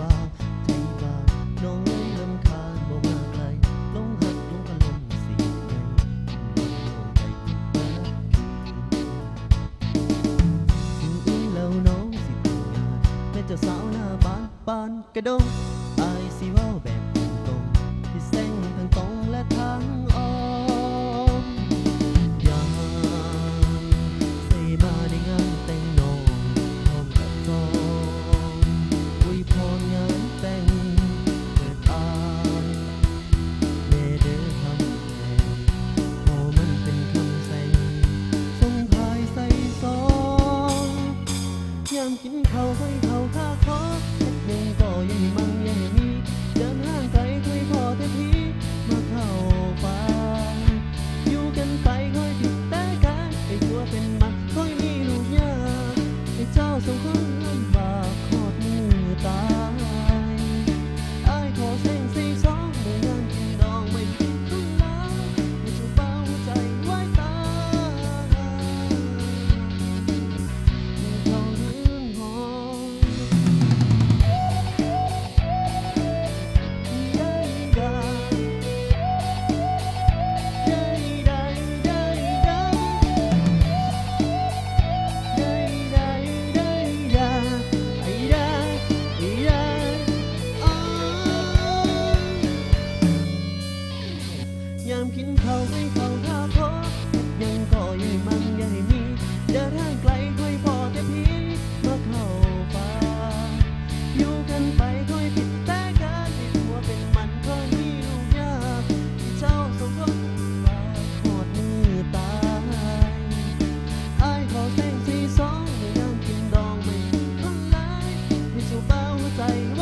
บางใกางน้องลำคาญบ่มาไกลลงหักลงกระลงสีไงน้องใจถึงอีแล้วน้องสิทำงานแม่เจ้าสาวหน้าบ้านปานกระดงอายสิว่าแบบตรงที่เส้นทั้งตรงและทางอ้อมามกินเขาให้เขาข้าขอเด็กก็ยังมั่งยังมีเดินห้างไกลคุยพอแต่ที say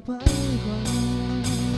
徘徊